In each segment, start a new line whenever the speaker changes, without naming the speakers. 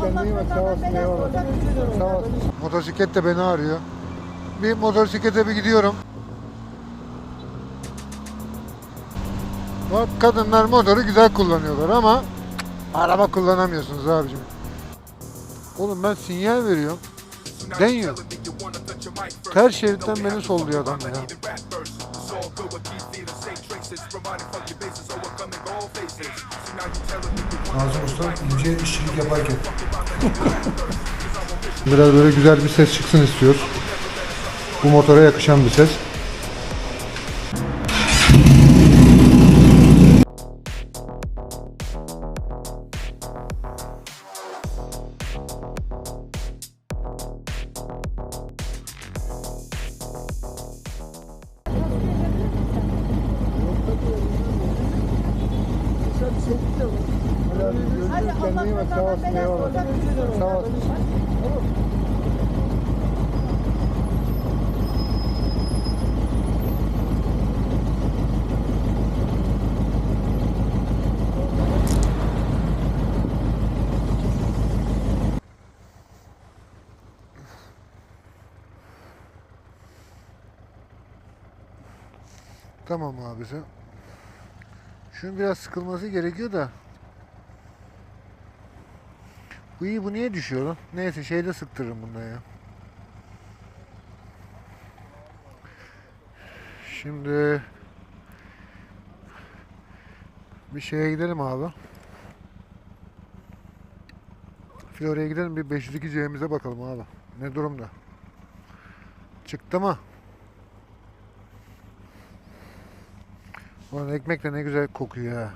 Kendine iyi bak sağ olasın eyvallah. Sağ olasın. Motosiklet de beni arıyor. Bir motosiklete bir gidiyorum. Bak kadınlar motoru güzel kullanıyorlar ama araba kullanamıyorsunuz abicim. Oğlum ben sinyal veriyorum. Deniyor. Ters şeritten beni solluyor adam ya. Nazım Usta ince işçilik yaparken. Biraz böyle güzel bir ses çıksın istiyoruz. Bu motora yakışan bir ses. Kendine iyi bak sağ olasın. Sağ olasın. Tamam abisi. Şunun biraz sıkılması gerekiyor da. Bu iyi bu niye düşüyor lan? Neyse şeyde sıktırırım bunda ya. Şimdi bir şeye gidelim abi. Florya'ya gidelim bir 502 C'mize bakalım abi. Ne durumda? Çıktı mı? Ulan ekmek de ne güzel kokuyor ha.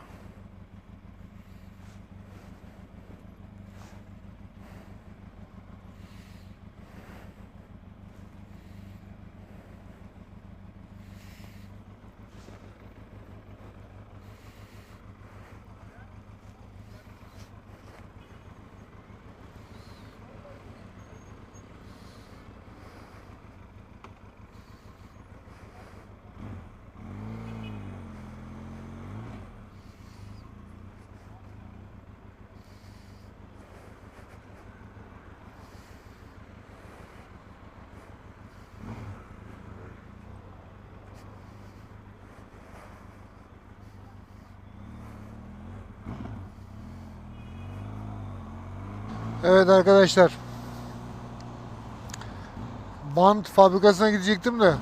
Evet arkadaşlar. Bant fabrikasına gidecektim de.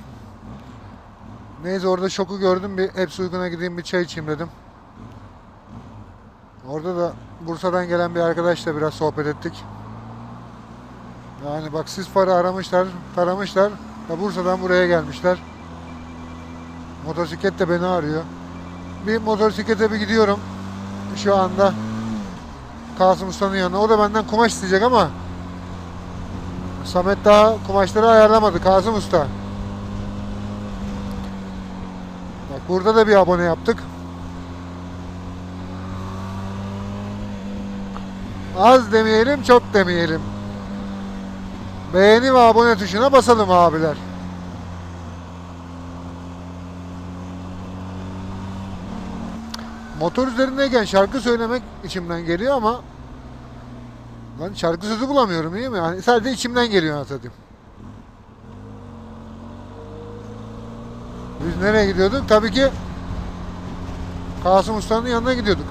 Neyse orada şoku gördüm. Bir hepsi uyguna gideyim bir çay içeyim dedim. Orada da Bursa'dan gelen bir arkadaşla biraz sohbet ettik. Yani bak siz para aramışlar, taramışlar. Da Bursa'dan buraya gelmişler. Motosiklet de beni arıyor. Bir motosiklete bir gidiyorum. Şu anda. Kasım Usta'nın yanına. O da benden kumaş isteyecek ama Samet daha kumaşları ayarlamadı Kasım Usta. Bak burada da bir abone yaptık. Az demeyelim, çok demeyelim. Beğeni ve abone tuşuna basalım abiler. Motor üzerindeyken şarkı söylemek içimden geliyor ama ben şarkı sözü bulamıyorum iyi mi? Yani sadece içimden geliyor anlatayım. Biz nereye gidiyorduk? Tabii ki Kasım Usta'nın yanına gidiyorduk.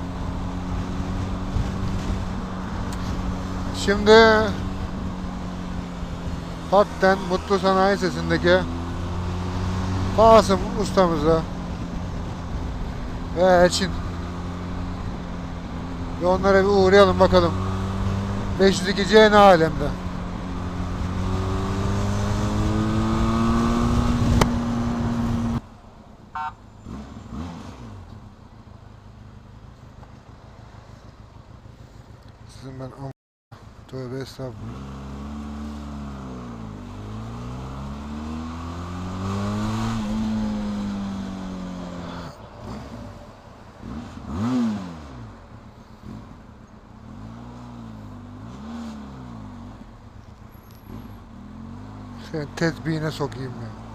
Şimdi Hak'ten Mutlu Sanayi Sesi'ndeki Kasım ustamıza ve Elçin ve onlara bir uğrayalım bakalım. 502 C ne alemde? Sizin ben am tövbe estağfurullah. Sen tesbihine sokayım ya.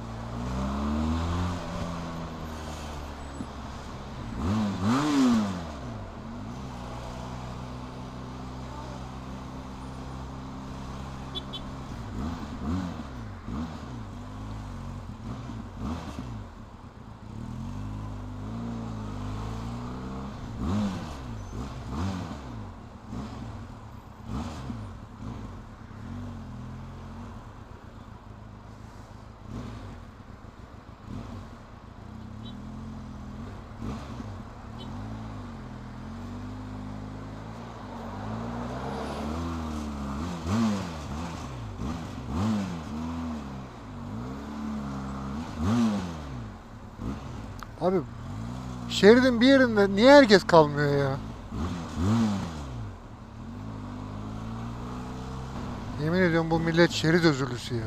Abi şeridin bir yerinde niye herkes kalmıyor ya? Yemin ediyorum bu millet şerit özürlüsü ya.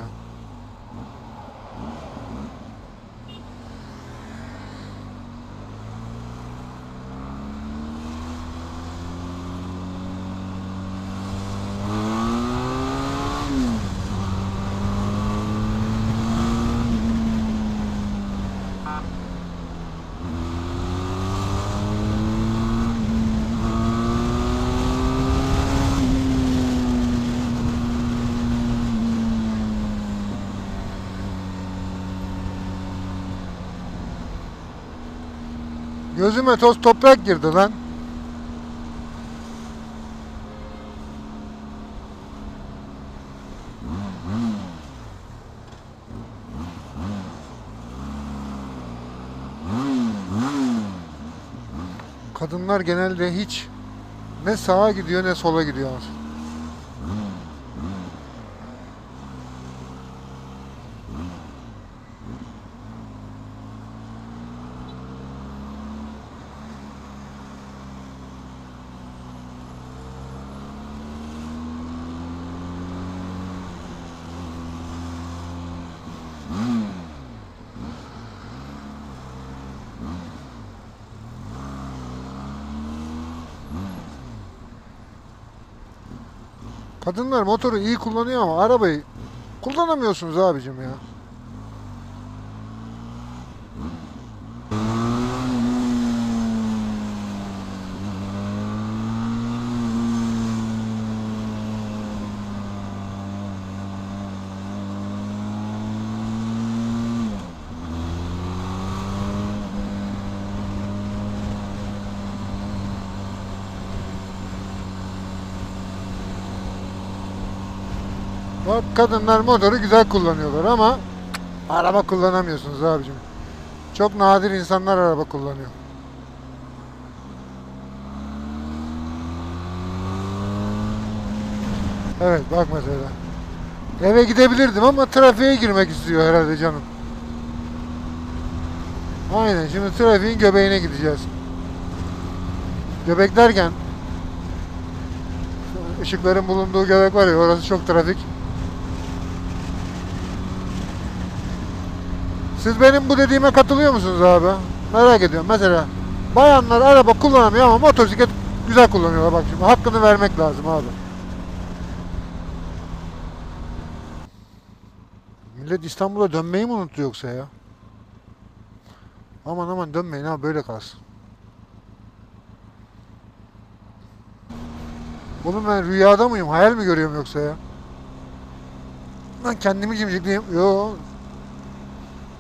Gözüme toz toprak girdi lan. Kadınlar genelde hiç ne sağa gidiyor ne sola gidiyor. Kadınlar motoru iyi kullanıyor ama arabayı kullanamıyorsunuz abicim ya. Kadınlar motoru güzel kullanıyorlar ama araba kullanamıyorsunuz abicim. Çok nadir insanlar araba kullanıyor. Evet bak mesela. Eve gidebilirdim ama trafiğe girmek istiyor herhalde canım. Aynen şimdi trafiğin göbeğine gideceğiz. Göbek derken ışıkların bulunduğu göbek var ya orası çok trafik. Siz benim bu dediğime katılıyor musunuz abi? Merak ediyorum. Mesela bayanlar araba kullanamıyor ama motosiklet güzel kullanıyorlar bak şimdi. Hakkını vermek lazım abi. Millet İstanbul'a dönmeyi mi unuttu yoksa ya? Aman aman dönmeyin abi böyle kalsın. Oğlum ben rüyada mıyım? Hayal mi görüyorum yoksa ya? Ben kendimi cimcikleyeyim. Yo.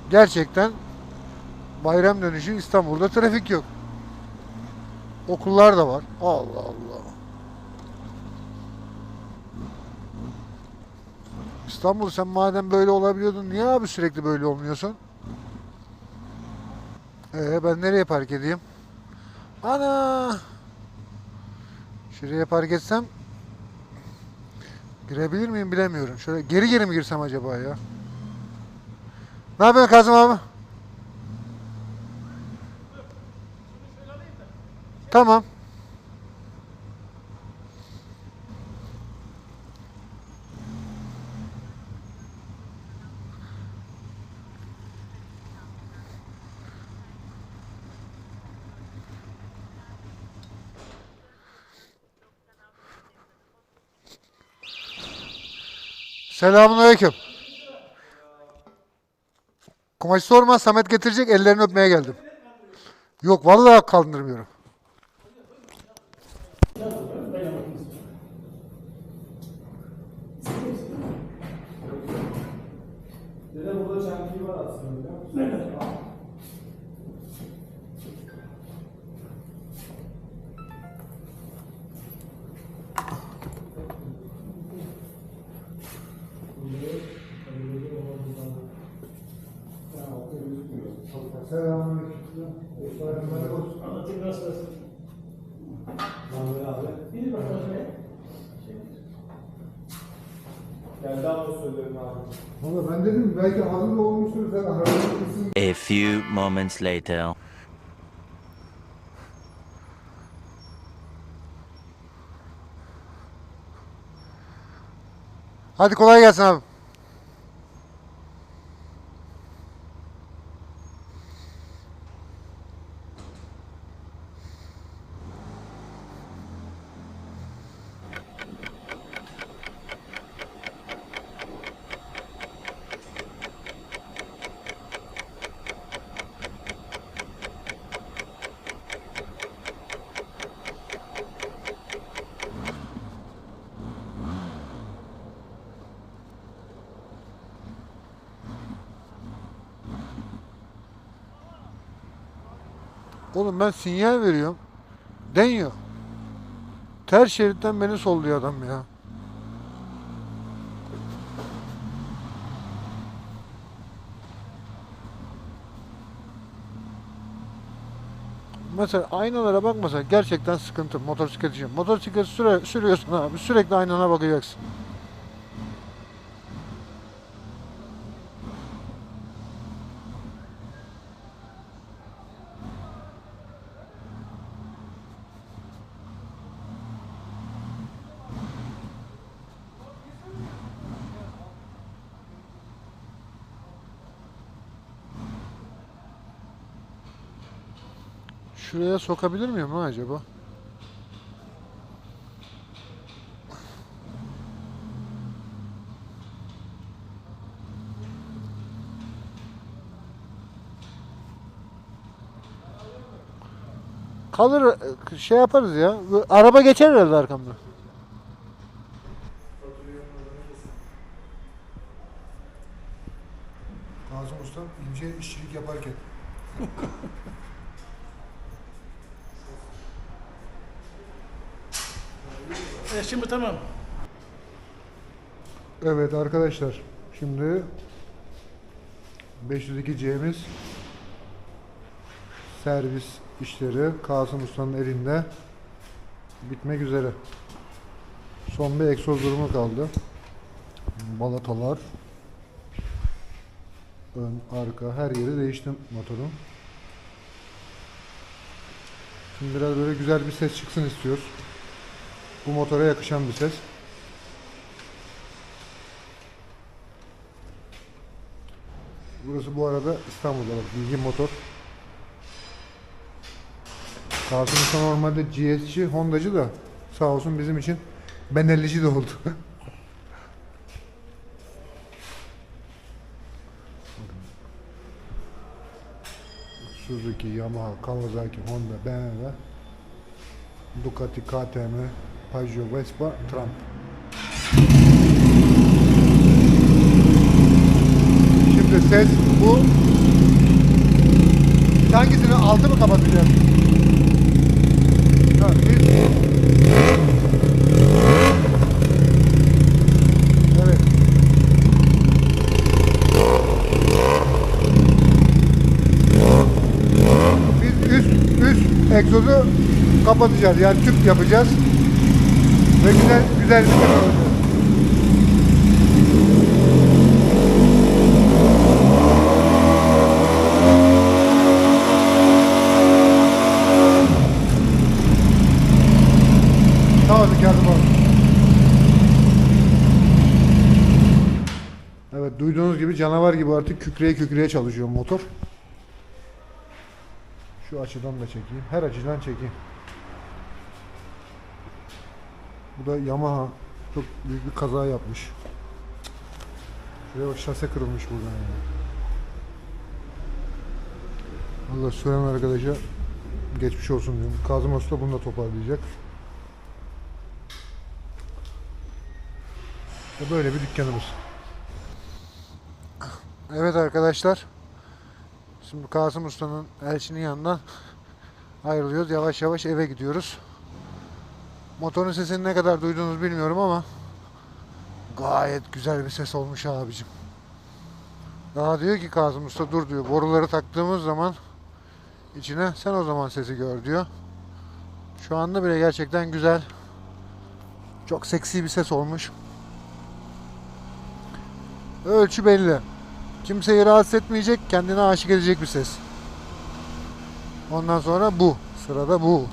Gerçekten bayram dönüşü İstanbul'da trafik yok. Okullar da var. Allah Allah. İstanbul sen madem böyle olabiliyordun niye abi sürekli böyle olmuyorsun? Ee ben nereye park edeyim? Ana! Şuraya park etsem girebilir miyim bilemiyorum. Şöyle geri geri mi girsem acaba ya? Ne yapıyorsun Kazım abi? Tamam. Selamünaleyküm. Kumaş sorma Samet getirecek ellerini öpmeye geldim. Yok vallahi kaldırmıyorum.
Selamünaleyküm. Anlatayım nasılsın? Mahmut abi. Bilir bakalım şöyle.
Valla ben dedim belki hazır olmuştur sen
A few moments later.
Hadi kolay gelsin abi. Oğlum ben sinyal veriyorum. Deniyor. Ters şeritten beni solluyor adam ya. Mesela aynalara bakmasa gerçekten sıkıntı motosiklet için. Motosiklet süre, sürüyorsun abi sürekli aynana bakacaksın. Şuraya sokabilir miyim lan acaba? Kalır şey yaparız ya. Araba geçer herhalde arkamda. Nazım Usta ince işçilik yaparken.
Şimdi tamam.
Evet arkadaşlar şimdi 502C'miz servis işleri Kasım Usta'nın elinde bitmek üzere. Son bir egzoz durumu kaldı. Balatalar ön, arka her yeri değiştim motorun. Şimdi biraz böyle güzel bir ses çıksın istiyoruz. Bu motora yakışan bir ses. Burası bu arada İstanbul'da Bilgi Motor. Kasım Usta normalde GS'ci, Honda'cı da sağ olsun bizim için Benellici de oldu. Suzuki, Yamaha, Kawasaki, Honda, BMW, Ducati, KTM, Peugeot, Vespa, Trump. Şimdi ses bu. Hangisini altı mı kapatacağız? Evet. Biz üst üst egzozu kapatacağız. Yani tüp yapacağız. Ve güzel güzel bir Kazım abi. Evet duyduğunuz gibi canavar gibi artık kükreye kükreye çalışıyor motor. Şu açıdan da çekeyim. Her açıdan çekeyim. Bu da Yamaha. Çok büyük bir kaza yapmış. Şuraya bak şase kırılmış buradan ya. Allah süren arkadaşa geçmiş olsun diyorum. Kazım Usta bunu da toparlayacak. İşte böyle bir dükkanımız. Evet arkadaşlar. Şimdi Kasım Usta'nın elçinin yanından ayrılıyoruz. Yavaş yavaş eve gidiyoruz. Motorun sesini ne kadar duydunuz bilmiyorum ama gayet güzel bir ses olmuş abicim. Daha diyor ki Kasım Usta dur diyor. Boruları taktığımız zaman içine sen o zaman sesi gör diyor. Şu anda bile gerçekten güzel. Çok seksi bir ses olmuş. Ölçü belli. Kimseyi rahatsız etmeyecek, kendine aşık edecek bir ses. Ondan sonra bu. Sırada bu.